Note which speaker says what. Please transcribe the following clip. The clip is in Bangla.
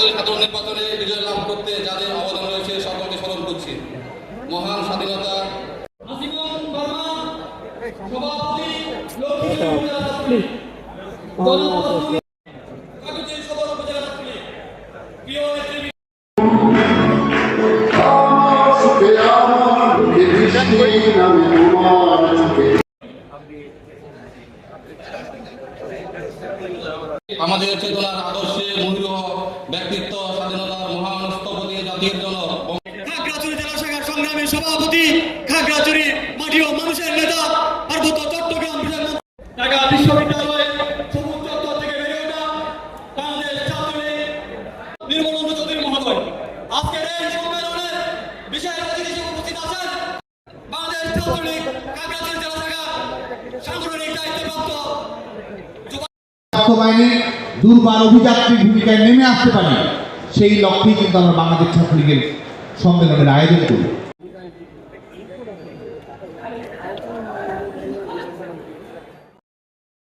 Speaker 1: বাহাত্তরের ছাত্র নির্বাচনে বিজয় লাভ করতে যাদের অবদান রয়েছে সকলকে স্মরণ করছি। মহান স্বাধীনতা
Speaker 2: সভাপতি লক্ষ্মী
Speaker 1: আমাদের চেতনার আদর্শে মূল্য ব্যক্তিত্ব, স্বাধীনতার মহান জাতির জনক,
Speaker 2: খাগড়াছড়ি জেলা শাখার সংগ্রামী সভাপতি, খাগড়াছড়ি মাটি ও মানুষের নেতা, পার্বত্য চট্টগ্রাম ঢাকা বিশ্ববিদ্যালয় আজকের এই সম্মেলনে বিশেষ অতিথি উপস্থিত আছেন বাংলাদেশ ছাত্রলীগ দায়িত্বপ্রাপ্ত
Speaker 3: দুর্বার অভিযাত্রীর ভূমিকায় নেমে আসতে পারি সেই লক্ষ্যেই কিন্তু আমরা বাংলাদেশ ছাত্রলীগের সম্মেলনের আয়োজন করি।